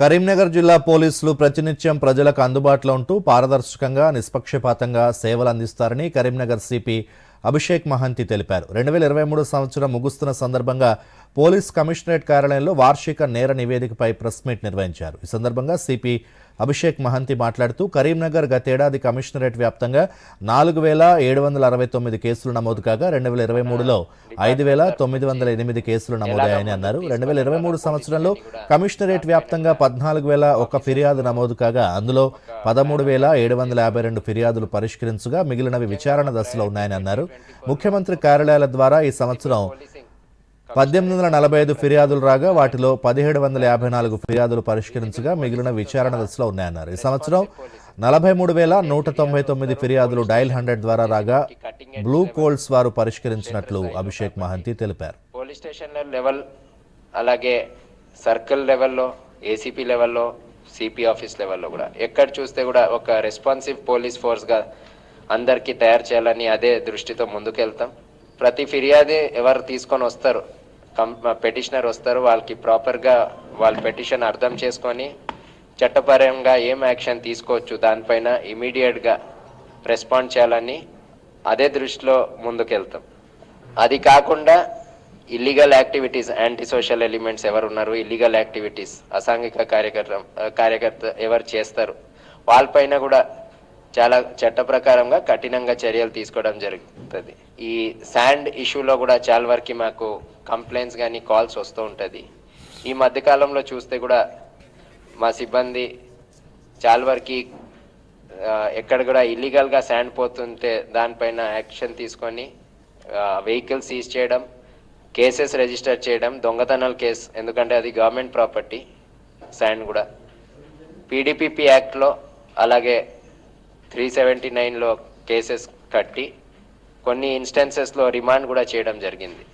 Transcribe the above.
కరీంనగర్ జిల్లా పోలీసులు ప్రతినిత్యం ప్రజలకు అందుబాటులో ఉంటూ పారదర్శకంగా నిష్పక్షపాతంగా సేవలు అందిస్తారని కరీంనగర్ సిపి అభిషేక్ మహంతి తెలిపారు. రెండు వేల ఇరవై మూడు సంవత్సరం ముగుస్తున్న సందర్భంగా పోలీస్ కమిషనరేట్ కార్యాలయంలో వార్షిక నేర నివేదికపై ప్రెస్ మీట్ నిర్వహించారు. ఈ సందర్భంగా సిపి అభిషేక్ మహంతి మాట్లాడుతూ కరీంనగర్ గతేడాది కమిషనరేట్ వ్యాప్తంగా నాలుగు వేల ఏడు వందల అరవై తొమ్మిది కేసులు నమోదు కాగా రెండు వేల ఇరవై మూడులో ఐదు వేల తొమ్మిది వందల ఎనిమిది కేసులు నమోదయ్యాయని అన్నారు. రెండు వేల ఇరవై మూడు సంవత్సరంలో కమిషనరేట్ వ్యాప్తంగా పద్నాలుగు వేల ఒక ఫిర్యాదు నమోదు కాగా అందులో పదమూడు వేల ఏడు వందల యాభై రెండు ఫిర్యాదులు పరిష్కరించగా మిగిలినవి విచారణ దశలో ఉన్నాయని అన్నారు. ముఖ్యమంత్రి కార్యాలయాల ద్వారా ఈ సంవత్సరం పద్దెనిమిది వందల నలభై ఐదు ఫిర్యాదులు రాగా వాటిలో పదిహేడు వందల యాభై నాలుగు ఫిర్యాదులు పరిష్కరించగా మిగిలిన విచారణ దశలో ఉన్నాయన్నారు. ఈ సంవత్సరం నలభై మూడు వేల నూట తొంభై తొమ్మిది ఫిర్యాదులు డైల్ హండ్రెడ్ ద్వారా రాగా బ్లూ కోల్డ్స్ వారు పరిష్కరించినట్లు అభిషేక్ మహంతి తెలిపారు. పోలీస్ స్టేషన్ లెవెల్ అలాగే సర్కిల్ లెవెల్లో ఏసీపీ లెవెల్లో సిపి ఆఫీస్ లెవెల్లో కూడా. ఎక్కడ చూస్తే కూడా ఒక రెస్పాన్సివ్ పోలీస్ ఫోర్స్గా అందరికీ తయారు చేయాలని అదే దృష్టితో ముందుకెళ్తాం. ప్రతి ఫిర్యాదు ఎవరు తీసుకొని వస్తారు పెటిషనర్ వస్తారు వాళ్ళకి ప్రాపర్గా వాళ్ళ పెటిషన్ అర్థం చేసుకొని చట్టపరంగా ఏం యాక్షన్ తీసుకోవచ్చు దానిపైన ఇమీడియట్గా రెస్పాండ్ చేయాలని అదే దృష్టిలో ముందుకెళ్తాం. అది కాకుండా illegal activities anti social elements ఎవరు ఉన్నారు ఇల్లీగల్ యాక్టివిటీస్ అసాంఘిక కార్యకర్త కార్యకర్త ఎవరు చేస్తారు వాళ్ళపైన కూడా చాలా చట్ట ప్రకారంగా కఠినంగా చర్యలు తీసుకోవడం జరుగుతుంది. ఈ శాండ్ ఇష్యూలో కూడా చాలా వరకు మాకు కంప్లైంట్స్ కానీ కాల్స్ వస్తూ ఉంటుంది. ఈ మధ్యకాలంలో చూస్తే కూడా మా సిబ్బంది చాలా వరకు ఎక్కడ కూడా ఇల్లీగల్గా శాండ్ పోతుంటే దానిపైన యాక్షన్ తీసుకొని వెహికల్ సీజ్ చేయడం కేసెస్ రిజిస్టర్ చేయడం దొంగతనాల కేసు ఎందుకంటే అది గవర్నమెంట్ ప్రాపర్టీ శాండ్ కూడా. పీడిపిపి యాక్ట్లో అలాగే త్రీ సెవెంటీ నైన్లో కేసెస్ కట్టి కొన్ని ఇన్స్టెన్సెస్లో రిమాండ్ కూడా చేయడం జరిగింది.